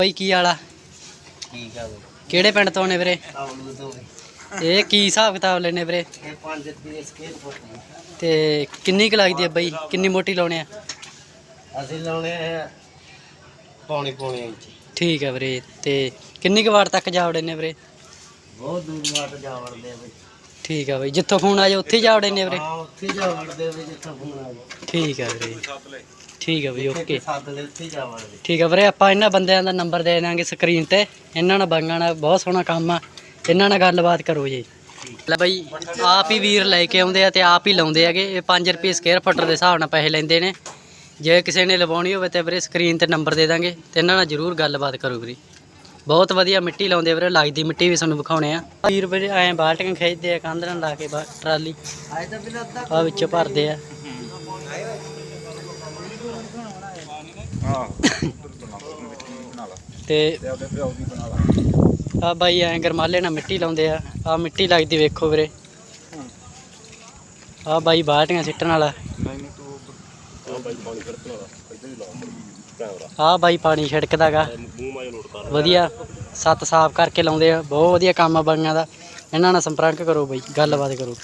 ਬਈ ਕੀ ਵਾਲਾ ਠੀਕ ਆ ਬਈ। ਕਿਹੜੇ ਪਿੰਡ ਤੋਂ ਨੇ ਵੀਰੇ? ਤੋਂ ਇਹ ਕੀ ਹਿਸਾਬ ਕਿਤਾਬ ਲੈਨੇ ਵੀਰੇ? ਇਹ 5 ਰੁਪਏ ਸਕੇਅਰ ਫੁੱਟ ਨੇ। ਤੇ ਕਿੰਨੀ ਕੁ ਲੱਗਦੀ ਹੈ ਬਈ? ਕਿੰਨੀ ਮੋਟੀ ਲਾਉਣੇ ਆ? ਅਸੀਂ ਲਾਉਣੇ ਆ ਪੌਣੀ ਪੌਣੀ ਇੰਚ। ਠੀਕ ਹੈ ਵੀਰੇ ਤੇ ਕਿੰਨੀ ਕੁ ਵਾਰ ਤੱਕ ਜਾ ਵੜੇ ਨੇ ਵੀਰੇ? ਬਹੁਤ ਦੂਰ ਵਾਟ ਜਾ ਵੜਦੇ ਆ ਬਈ। ਠੀਕ ਹੈ ਬਈ ਜਿੱਥੋਂ ਫੋਨ ਆ ਜਾ ਉੱਥੇ ਹੀ ਜਾ ਵੜੇ ਨੇ ਵੀਰੇ? ਹਾਂ ਉੱਥੇ ਜਾ ਵੜਦੇ ਆ ਬਈ ਜਿੱਥੋਂ ਫੋਨ ਆ ਜਾ ਠੀਕ ਹੈ ਵੀਰੇ। ਠੀਕ ਹੈ ਬਈ ਓਕੇ ਸੱਦ ਲੈ ਉੱਥੇ ਜਾ ਵੜਦੇ। ਠੀਕ ਹੈ ਵੀਰੇ ਆਪਾਂ ਇਹਨਾਂ ਬੰਦਿਆਂ ਦਾ ਨੰਬਰ ਦੇ ਦਾਂਗੇ ਸਕਰੀਨ ਤੇ। ਇਹਨਾਂ ਨਾਲ ਬੰਗਾਂ ਨਾਲ ਬਹੁਤ ਸੋਹਣਾ ਕੰਮ ਆ। ਇਹਨਾਂ ਨਾਲ ਗੱਲਬਾਤ ਕਰੋ ਜੀ। ਲੈ ਬਈ ਆਪ ਹੀ ਵੀਰ ਲੈ ਕੇ ਆਉਂਦੇ ਆ ਤੇ ਆਪ ਹੀ ਲਾਉਂਦੇ ਹੈਗੇ। ਇਹ 5 ਰੁਪਏ ਸਕੁਅਰ ਫੁੱਟ ਦੇ ਹਿਸਾਬ ਨਾਲ ਪੈਸੇ ਲੈਂਦੇ ਨੇ। ਜੇ ਕਿਸੇ ਨੇ ਲਵਾਉਣੀ ਹੋਵੇ ਤੇ ਵੀਰੇ ਸਕਰੀਨ ਤੇ ਨੰਬਰ ਦੇ ਦਾਂਗੇ ਤੇ ਇਹਨਾਂ ਨਾਲ ਜਰੂਰ ਗੱਲਬਾਤ ਕਰੋ ਵੀਰੇ। ਬਹੁਤ ਵਧੀਆ ਮਿੱਟੀ ਲਾਉਂਦੇ ਵੀਰੇ ਲੱਗਦੀ ਮਿੱਟੀ ਵੀ ਤੁਹਾਨੂੰ ਵਿਖਾਉਣੇ ਆ। ਵੀਰ ਵੀਰੇ ਐਂ ਬਾਲਟੀਆਂ ਖਿੱਚਦੇ ਆ ਕੰਧ ਨਾਲ ਲਾ ਕੇ ਟਰਾਲੀ। ਆ ਵਿੱਚੋਂ ਭਰਦੇ ਆ। ਤੇ ਆ ਬਾਈ ਐਂ ਗਰਮਾਲੇ ਨਾਲ ਮਿੱਟੀ ਲਾਉਂਦੇ ਆ ਆ ਮਿੱਟੀ ਲੱਗਦੀ ਵੇਖੋ ਵੀਰੇ। ਆ ਬਾਈ ਬਾਲਟੀਆਂ ਸਿੱਟਣ ਵਾਲਾ। ਆ ਬਾਈ ਪਾਣੀ ਛਿੜਕਦਾਗਾ। ਵਧੀਆ, ਸੱਤ ਸਾਫ਼ ਕਰਕੇ ਲਾਉਂਦੇ ਆ, ਬਹੁਤ ਵਧੀਆ ਕੰਮ ਆ ਬਾਈਆਂ ਦਾ। ਇਹਨਾਂ ਨਾਲ ਸੰਪਰਕ ਕਰੋ ਬਾਈ, ਗੱਲਬਾਤ ਕਰੋ।